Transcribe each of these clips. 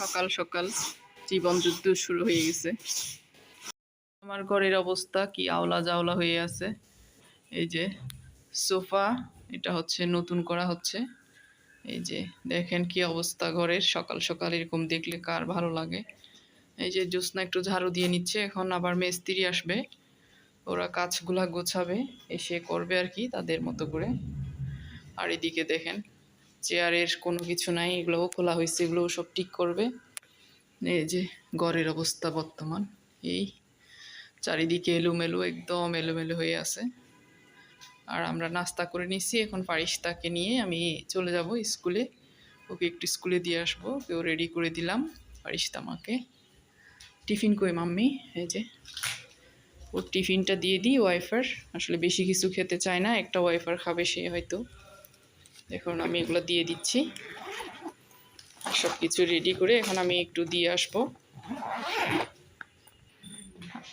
সকাল সকাল জীবন যুদ্ধ শুরু হয়ে গেছে। আমার ঘরের অবস্থা কি আওলা জাওলা হয়ে আছে। এই যে সোফা, এটা হচ্ছে নতুন করা হচ্ছে। এই যে দেখেন কি অবস্থা ঘরের, সকাল সকাল এরকম দেখলে কার ভালো লাগে। এই যে জ্যোৎস্না একটু ঝাড়ু দিয়ে নিচ্ছে, এখন আবার মেস্ত্রি আসবে। ওরা কাজগুলা গোছাবে, এসে করবে আর কি তাদের মতো করে। আর এদিকে দেখেন চেয়ারের কোনো কিছু নাই, এগুলোও খোলা হয়েছে, এগুলোও সব ঠিক করবে। এই যে ঘরের অবস্থা বর্তমান, এই চারিদিকে এলোমেলো, একদম এলোমেলো হয়ে আছে। আর আমরা নাস্তা করে নিছি, এখন ফারিস্তাকে নিয়ে আমি চলে যাব স্কুলে। ওকে একটু স্কুলে দিয়ে আসব, ওকেও রেডি করে দিলাম, ফারিস্তা আমাকে টিফিন কই মাম্মি? এই যে, ওর টিফিনটা দিয়ে দিই, ওয়াইফার। আসলে বেশি কিছু খেতে চায় না, একটা ওয়াইফার খাবে সে হয়তো। দেখুন আমি এগুলো দিয়ে দিচ্ছি। সব কিছু রেডি করে এখন আমি একটু দিয়ে আসব।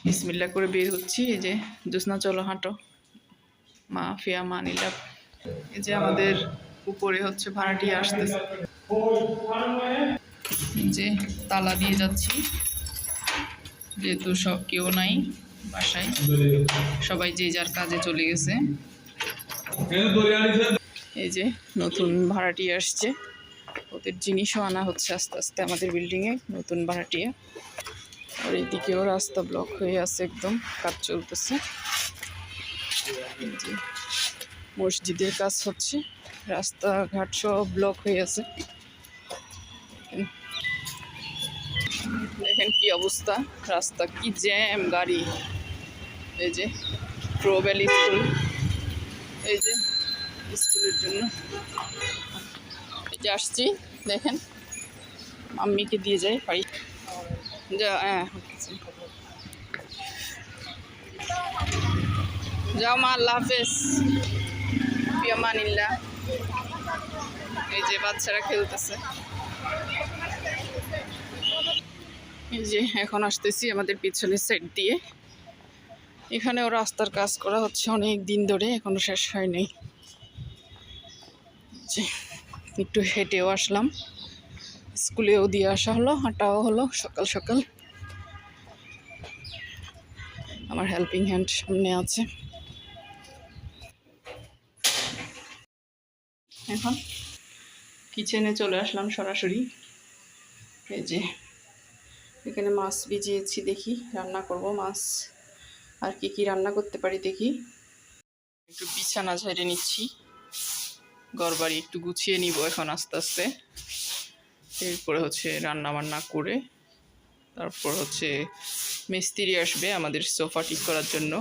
বিসমিল্লা করে বের হচ্ছি, এই যে জ্যোৎস্না চলো হাঁটো। মা, ফিয়া, মা নিলাম এই যে আমাদের উপরে হচ্ছে ভাড়াটি আসতেছে। যে তালা দিয়ে যাচ্ছি। যেহেতু সব কেউ নাই বাসায়, সবাই যে যার কাজে চলে গেছে। এই যে নতুন ভাড়াটি আসছে। ওদের জিনিসও আনা হচ্ছে আস্তে আস্তে আমাদের বিল্ডিংয়ে নতুন ভাড়াটিয়া। আর এইদিকেও রাস্তা ব্লক হয়ে আছে একদম, কাজ চলতেছে। মসজিদের কাজ হচ্ছে, রাস্তাঘাট সব ব্লক হয়ে আছে। দেখেন কি অবস্থা, রাস্তা কি জ্যাম গাড়ি। এই যে প্রো ভ্যালি স্কুল এই যে স্কুলের জন্য। যে আসছি, দেখেন। মাম্মিকে দিয়ে যাই, বাড়ি। যা হ্যাঁ। যাও মা, আল্লাহ হাফেজ। পিয়ামানিল্লা এই যে বাচ্চারা খেলতেছে। এই যে এখন আসতেছি আমাদের পিছনের সাইড দিয়ে। এখানেও রাস্তার কাজ করা হচ্ছে অনেক দিন ধরে, এখনও শেষ হয়নি যে একটু হেঁটেও আসলাম। স্কুলেও দিয়ে আসা হলো, হাঁটাও হলো সকাল সকাল। আমার হেল্পিং হ্যান্ড সামনে আছে। এখন কিচেনে চলে আসলাম সরাসরি। এই যে, এখানে মাছ ভিজিয়েছি দেখি, রান্না করব মাছ। আর কি কি রান্না করতে পারি দেখি। একটু বিছানা ঝেড়ে নিচ্ছি। ঘর বাড়ি একটু গুছিয়ে নিব এখন আস্তে আস্তে। এরপরে হচ্ছে রান্না বান্না করে, তারপর হচ্ছে মিস্ত্রি আসবে আমাদের সোফা ঠিক করার জন্য।